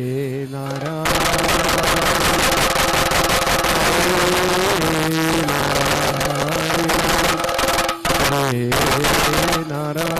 Narayana Hare Narayana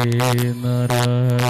Hare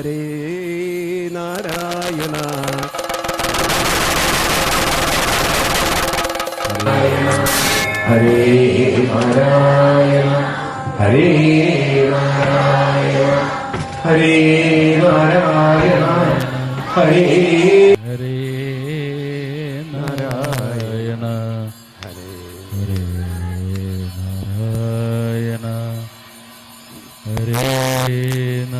Hare Narayana. Hare Narayana. Hare Narayana. Hare Narayana. Hare Hare Narayana. Hare Hare Narayana. Hare Narayana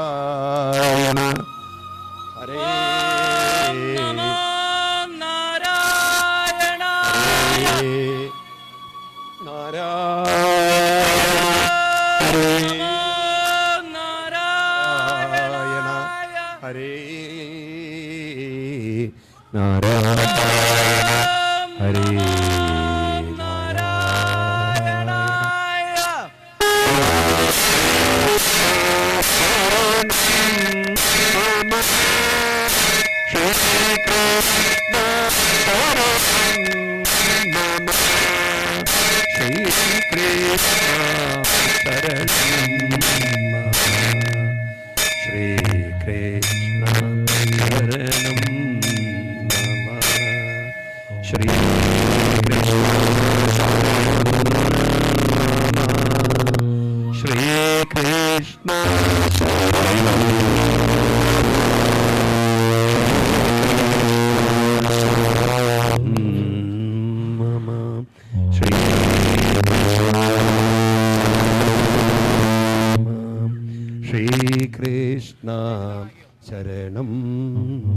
Hare Narayana Hare. Shri